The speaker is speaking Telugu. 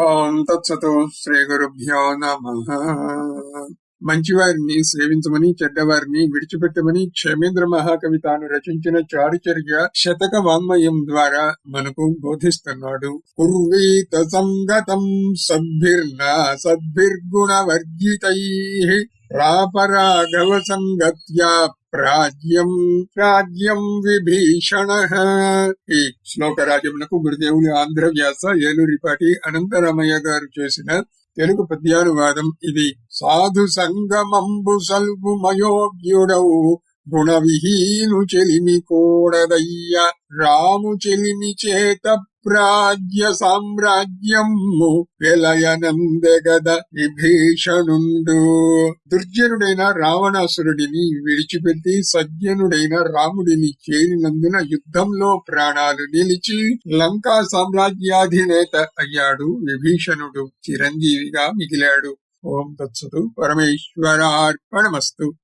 ఓం తత్సతో శ్రీ గురుభ్యో నమ. మంచివారిని సేవించమని చెడ్డవారిని విడిచిపెట్టమని క్షేమేంద్ర మహాకవి తాను రచించిన చారుచర్య శతక వాంగ్మయం ద్వారా మనకు బోధిస్తున్నాడు. కుర్వీత సంగతం సద్భిర్నా సద్భిర్గుణ వర్జితై రాపరాఘవ సంగత్యా రాజ్యం రాజ్యం విభీషణ ఈ శ్లోక రాజ్యమునకు గురుదేవులు ఆంధ్ర వ్యాస ఏలూరిపాటి అనంతరమయ్య గారు చేసిన తెలుగు పద్యానువాదం ఇది. సాధు సంగమంబు సల్పు మయోగ్యుడవు గుణ విహీను చెలిమి కోడదయ్య రాము చెలిమి చేత ప్రాజ్య సామ్రాజ్యము విలయనందెగద విభీషణుండు. దుర్జనుడైన రావణాసురుడిని విడిచిపెట్టి సజ్జనుడైన రాముడిని చేరినందున యుద్ధంలో ప్రాణాలు నిలిచి లంకా సామ్రాజ్యాధినేత అయ్యాడు విభీషణుడు. చిరంజీవిగా మిగిలాడు. ఓం తత్సతు పరమేశ్వరార్పణమస్తు.